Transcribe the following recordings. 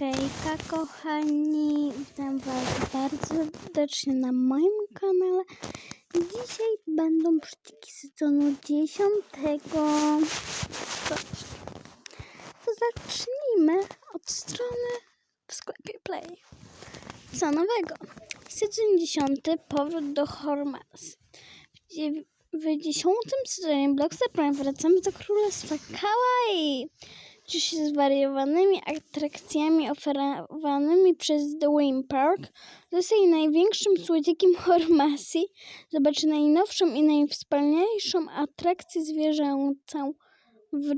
Hejka kochani, witam was bardzo serdecznie na moim kanale. Dzisiaj będą sztuki sezonu 10. Dobrze. To zacznijmy od strony w sklepie Play. Co nowego? Sezon 10. Powrót do Hormas. W, dziew- w dziesiątym sezonie Blockster Prime wracamy do Królestwa Kawaii czy się zwariowanymi atrakcjami oferowanymi przez The Wayne Park zostaje największym słodzikiem Hormasji. Zobaczy najnowszą i najwspanialszą atrakcję zwierzęcą w.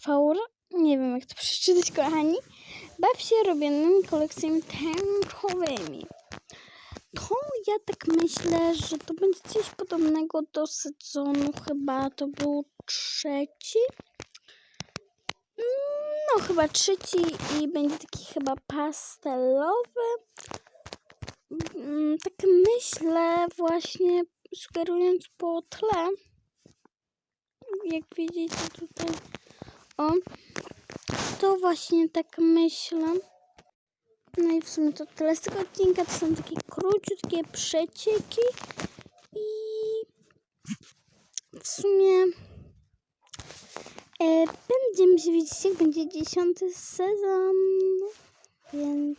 Faur... Nie wiem jak to przeczytać kochani. Baw się robionymi kolekcjami tęczowymi. To ja tak myślę, że to będzie coś podobnego do sezonu chyba to był trzeci. No, chyba trzeci i będzie taki chyba pastelowy. Mm, Tak myślę właśnie, sugerując po tle. Jak widzicie tutaj. O, to właśnie tak myślę. No i w sumie to tyle z tego odcinka. To są takie króciutkie przecieki. I w sumie będziemy się widzieć, jak będzie dziesiąty sezon. Więc!